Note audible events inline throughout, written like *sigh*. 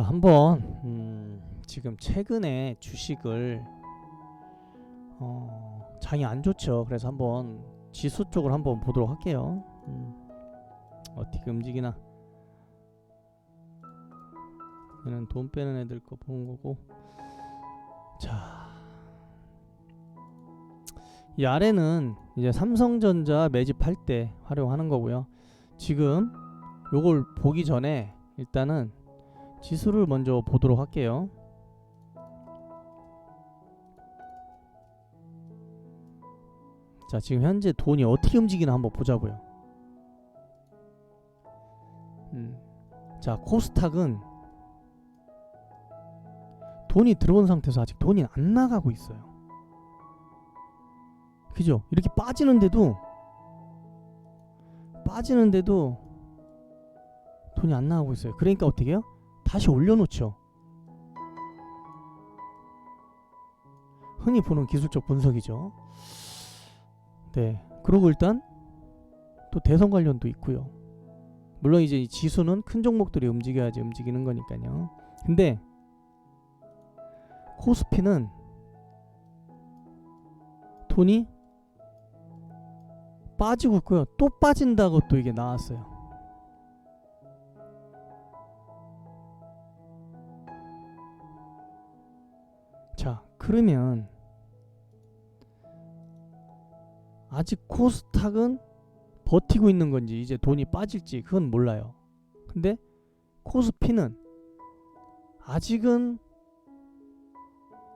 자, 한번 음, 지금 최근에 주식을 어, 장이 안 좋죠. 그래서 한번 지수 쪽을 한번 보도록 할게요. 음, 어떻게 움직이나. 얘는 돈 빼는 애들 거 보는 거고. 자, 이 아래는 이제 삼성전자 매집할 때 활용하는 거고요. 지금 요걸 보기 전에 일단은 지수를 먼저 보도록 할게요. 자, 지금 현재 돈이 어떻게 움직이나 한번 보자고요. 음. 자, 코스닥은 돈이 들어온 상태에서 아직 돈이 안 나가고 있어요. 그죠? 이렇게 빠지는데도 빠지는데도 돈이 안 나가고 있어요. 그러니까 어떻게 해요? 다시 올려놓죠. 흔히 보는 기술적 분석이죠. 네. 그리고 일단 또 대선 관련도 있고요. 물론 이제 이 지수는 큰 종목들이 움직여야지 움직이는 거니까요. 근데 코스피는 돈이 빠지고 있고요. 또 빠진다고 또 이게 나왔어요. 자, 그러면 아직 코스닥은 버티고 있는 건지 이제 돈이 빠질지 그건 몰라요. 근데 코스피는 아직은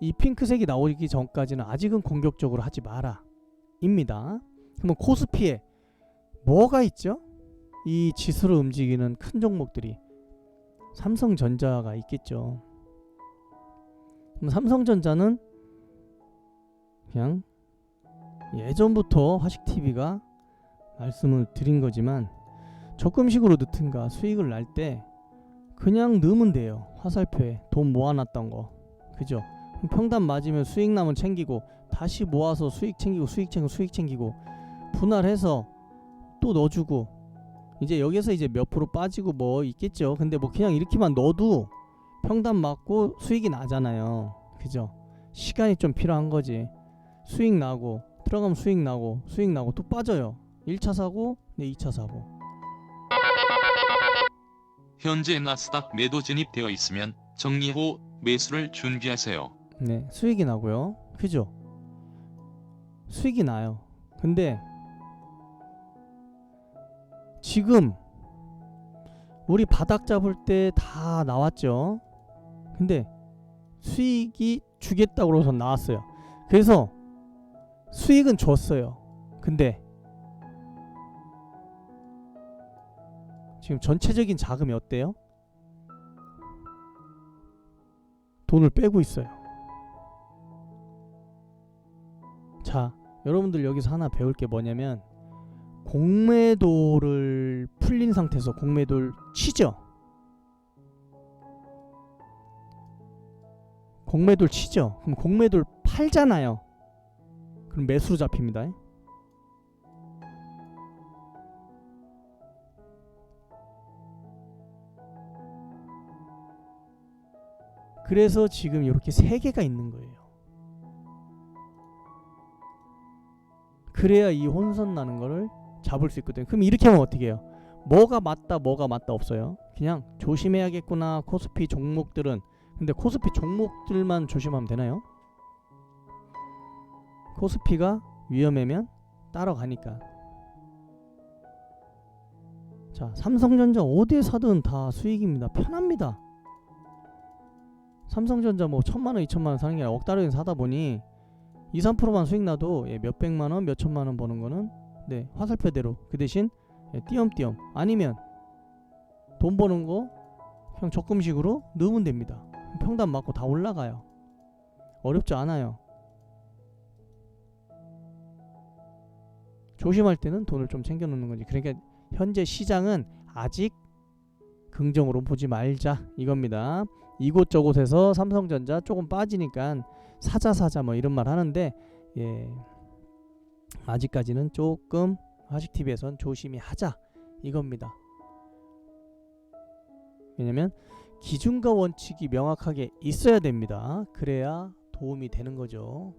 이 핑크색이 나오기 전까지는 아직은 공격적으로 하지 마라. 입니다. 그러면 코스피에 뭐가 있죠? 이 지수를 움직이는 큰 종목들이 삼성전자가 있겠죠. 그럼 삼성전자는 그냥 예전부터 화식TV가 말씀을 드린 거지만 적금식으로 넣든가 수익을 날 때 그냥 넣으면 돼요. 화살표에 돈 모아놨던 거. 그죠? 평단 맞으면 수익 나면 챙기고 다시 모아서 수익 챙기고 수익 챙기고 수익 챙기고 분할해서 또 넣어주고 이제 여기서 이제 몇 프로 빠지고 뭐 있겠죠. 근데 뭐 그냥 이렇게만 넣어도 평단 맞고 수익이 나잖아요. 그죠? 시간이 좀 필요한 거지. 수익 나고 들어가면 수익 나고 수익 나고 또 빠져요. 1차 사고, 네 2차 사고. 현재 나스닥 매도 진입되어 있으면 정리 후 매수를 준비하세요. 네, 수익이 나고요. 그죠? 수익이 나요. 근데 지금 우리 바닥 잡을 때 다 나왔죠. 근데 수익이 주겠다고 그러서 나왔어요. 그래서 수익은 줬어요. 근데 지금 전체적인 자금이 어때요? 돈을 빼고 있어요. 자, 여러분들 여기서 하나 배울 게 뭐냐면 공매도를 풀린 상태에서 공매도를 치죠. 공매도를 치죠. 그럼 공매도를 팔잖아요. 그럼 매수로 잡힙니다. 그래서 지금 이렇게 세 개가 있는 거예요. 그래야 이 혼선 나는 거를 잡을 수 있거든요. 그럼 이렇게 하면 어떻게 해요? 뭐가 맞다, 뭐가 맞다 없어요. 그냥 조심해야겠구나. 코스피 종목들은 근데 코스피 종목들만 조심하면 되나요? 코스피가 위험하면 따라가니까. 자, 삼성전자 어디에 사든 다 수익입니다. 편합니다. 삼성전자 뭐 천만 원, 이천만 원 사는 게 아니라 억 달러에 사다 보니 2, 3%만 수익 나도 예, 몇 백만 원, 몇 천만 원 버는 거는 네, 화살표대로 그 대신 예, 띄엄띄엄 아니면 돈 버는 거 그냥 적금식으로 넣으면 됩니다. 평단 맞고 다 올라가요. 어렵지 않아요. 조심할 때는 돈을 좀 챙겨 놓는 거지. 그러니까 현재 시장은 아직 긍정으로 보지 말자 이겁니다. 이곳저곳에서 삼성전자 조금 빠지니까 사자 사자 뭐 이런 말 하는데 예 아직까지는 조금 화식 TV에선 조심히 하자 이겁니다. 왜냐면 기준과 원칙이 명확하게 있어야 됩니다. 그래야 도움이 되는 거죠.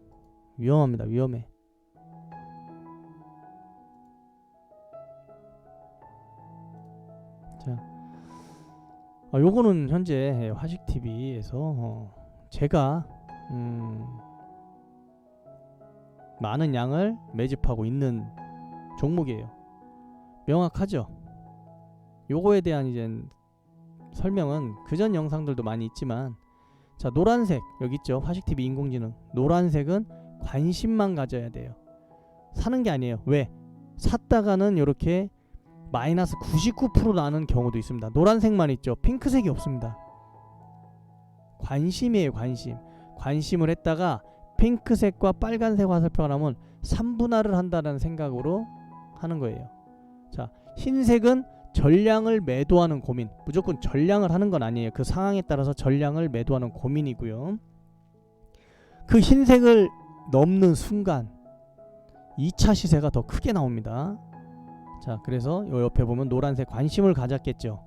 위험합니다. 위험해. 자, 아, 요거는 현재 화식 TV에서 어, 제가 음, 많은 양을 매집하고 있는 종목이에요. 명확하죠. 요거에 대한 이제 설명은 그전 영상들도 많이 있지만 자 노란색 여기 있죠? 화식 TV 인공지능. 노란색은 관심만 가져야 돼요. 사는 게 아니에요. 왜? 샀다가는 이렇게 마이너스 99% 나는 경우도 있습니다. 노란색만 있죠. 핑크색이 없습니다. 관심이에요 관심. 관심을 했다가 핑크색과 빨간색 화살표가 나오면 3분할을 한다는 생각으로 하는 거예요. 자 흰색은 전량을 매도하는 고민. 무조건 전량을 하는 건 아니에요. 그 상황에 따라서 전량을 매도하는 고민이고요. 그 흰색을 넘는 순간 2차 시세가 더 크게 나옵니다. 자 그래서 요 옆에 보면 노란색 관심을 가졌겠죠.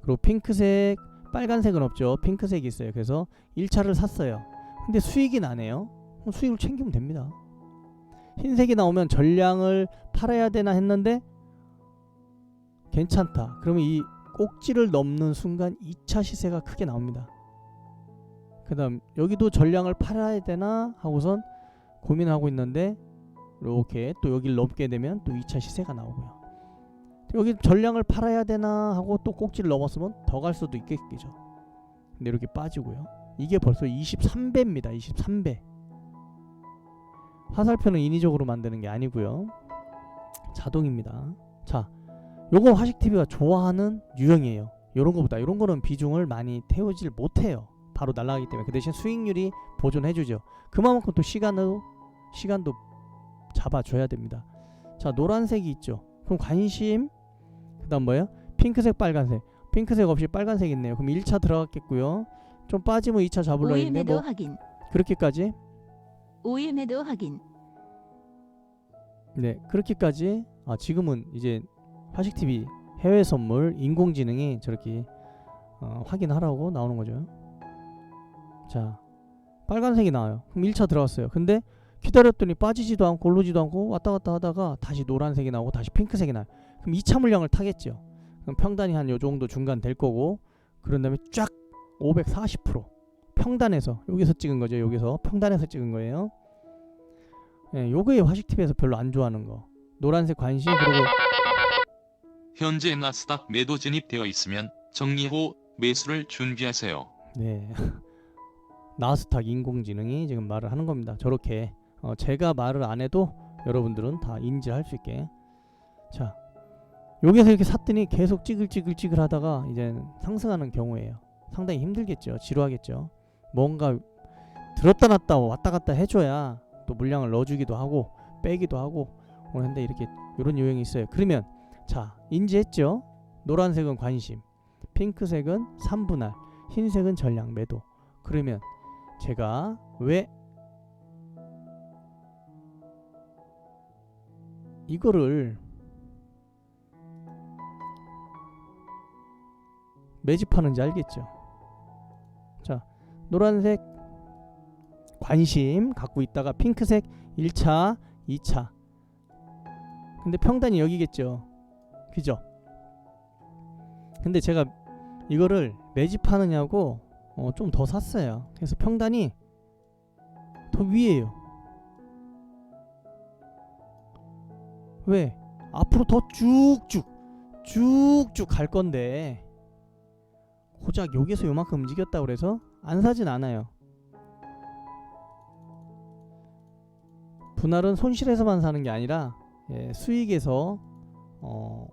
그리고 핑크색 빨간색은 없죠. 핑크색이 있어요. 그래서 1차를 샀어요. 근데 수익이 나네요. 수익을 챙기면 됩니다. 흰색이 나오면 전량을 팔아야 되나 했는데 괜찮다. 그러면 이 꼭지를 넘는 순간 2차 시세가 크게 나옵니다. 그 다음 여기도 전량을 팔아야 되나 하고선 고민하고 있는데 이렇게 또 여기를 넘게 되면 또 2차 시세가 나오고요. 여기 전량을 팔아야 되나 하고 또 꼭지를 넘었으면 더 갈 수도 있겠죠. 근데 이렇게 빠지고요. 이게 벌써 23배입니다. 23배. 화살표는 인위적으로 만드는 게 아니고요. 자동입니다. 자, 요거 화식 TV가 좋아하는 유형이에요. 요런 거보다 요런 거는 비중을 많이 태우질 못해요. 바로 날아가기 때문에 그 대신 수익률이 보존해주죠. 그만큼 또 시간도 시간도 잡아줘야 됩니다. 자 노란색이 있죠. 그럼 관심 그 다음 뭐예요? 핑크색, 빨간색. 핑크색 없이 빨간색 있네요. 그럼 1차 들어갔겠고요. 좀 빠지면 2차 잡으려 했는데 뭐 확인. 그렇게까지 오일 매도 확인. 네 그렇게까지 아 지금은 이제 화식 TV 해외 선물 인공지능이 저렇게 어, 확인하라고 나오는 거죠. 자 빨간색이 나와요. 그럼 1차 들어갔어요. 근데 기다렸더니 빠지지도 않고 오르지도 않고 왔다 갔다 하다가 다시 노란색이 나오고 다시 핑크색이 나요. 그럼 2차 물량을 타겠죠. 그럼 평단이 한 요 정도 중간 될 거고 그런 다음에 쫙 540% 평단에서 여기서 찍은 거죠. 여기서 평단에서 찍은 거예요. 예, 요거에 화식 TV에서 별로 안 좋아하는 거. 노란색 관심 그리고 현재 나스닥 매도 진입되어 있으면 정리 후 매수를 준비하세요. 네. *laughs* 나스닥 인공지능이 지금 말을 하는 겁니다. 저렇게 어, 제가 말을 안 해도 여러분들은 다 인지할 수 있게. 자, 여기서 이렇게 샀더니 계속 찌글찌글찌글 하다가 이제 상승하는 경우예요. 상당히 힘들겠죠. 지루하겠죠. 뭔가 들었다 놨다 왔다 갔다 해줘야 또 물량을 넣어주기도 하고 빼기도 하고 그런데 이렇게 이런 요령이 있어요. 그러면 자 인지했죠? 노란색은 관심, 핑크색은 3분할, 흰색은 전량 매도. 그러면 제가 왜 이거를 매집하는지 알겠죠? 자, 노란색 관심 갖고 있다가 핑크색 1차, 2차. 근데 평단이 여기겠죠. 그죠? 근데 제가 이거를 매집하느냐고 어, 좀 더 샀어요. 그래서 평단이 더 위에요. 왜? 앞으로 더 쭉쭉 쭉쭉 갈 건데 고작 여기서 요만큼 움직였다 그래서 안 사진 않아요. 분할은 손실에서만 사는 게 아니라 예, 수익에서 어,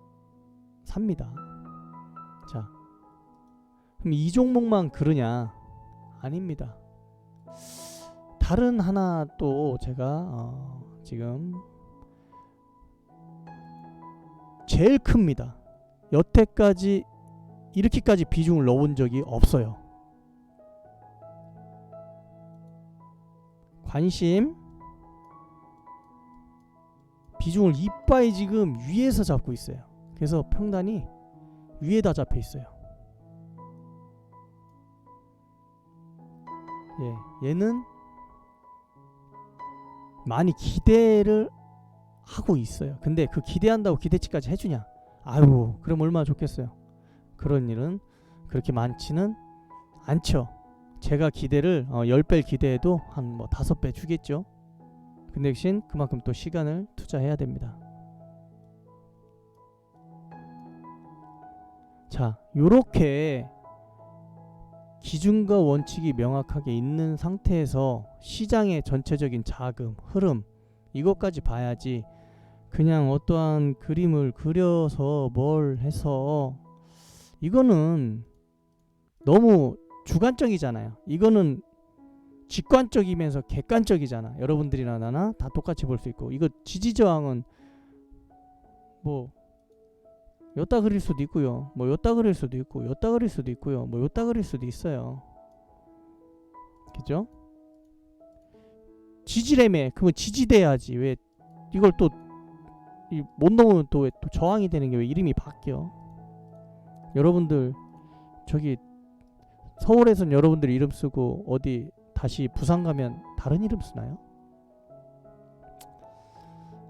삽니다. 자, 그럼 이 종목만 그러냐? 아닙니다. 다른 하나 또 제가 어, 지금 제일 큽니다. 여태까지 이렇게까지 비중을 넣은 적이 없어요. 관심 비중을 이빠이 지금 위에서 잡고 있어요. 그래서 평단이 위에다 잡혀 있어요. 예, 얘는 많이 기대를 하고 있어요. 근데 그 기대한다고 기대치까지 해주냐? 아유, 그럼 얼마나 좋겠어요. 그런 일은 그렇게 많지는 않죠. 제가 기대를 어, 10배 기대해도 한 뭐 5배 주겠죠. 근데 대신 그만큼 또 시간을 투자해야 됩니다. 자, 요렇게 기준과 원칙이 명확하게 있는 상태에서 시장의 전체적인 자금, 흐름 이것까지 봐야지 그냥 어떠한 그림을 그려서 뭘 해서 이거는 너무 주관적이잖아요. 이거는 직관적이면서 객관적이잖아. 여러분들이나 나나 다 똑같이 볼 수 있고 이거 지지저항은 뭐 였다 그릴 수도 있고요. 뭐 였다 그릴 수도 있고 였다 그릴 수도 있고요. 뭐 였다 그릴 수도 있어요. 그죠? 지지래매 그러면 지지돼야지 왜 이걸 또못 넣으면 또왜또 저항이 되는 게 왜 이름이 바뀌어? 여러분들 저기 서울에선 여러분들 이름 쓰고 어디 다시 부산 가면 다른 이름 쓰나요?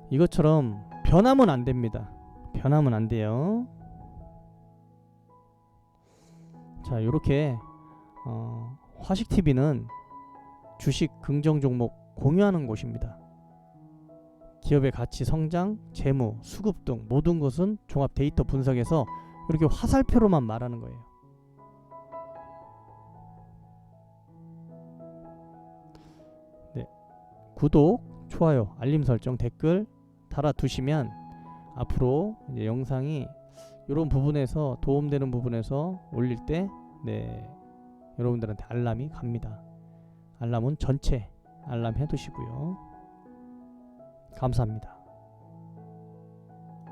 이것처럼 변하면 안 됩니다. 변하면 안 돼요. 자, 요렇게 어, 화식 TV는 주식 긍정 종목 공유하는 곳입니다. 기업의 가치 성장, 재무, 수급 등 모든 것은 종합 데이터 분석해서 이렇게 화살표로만 말하는 거예요. 네. 구독, 좋아요, 알림 설정, 댓글 달아 두시면 앞으로 이제 영상이 이런 부분에서 도움되는 부분에서 올릴 때 네, 여러분들한테 알람이 갑니다. 알람은 전체 알람 해두시고요. 감사합니다.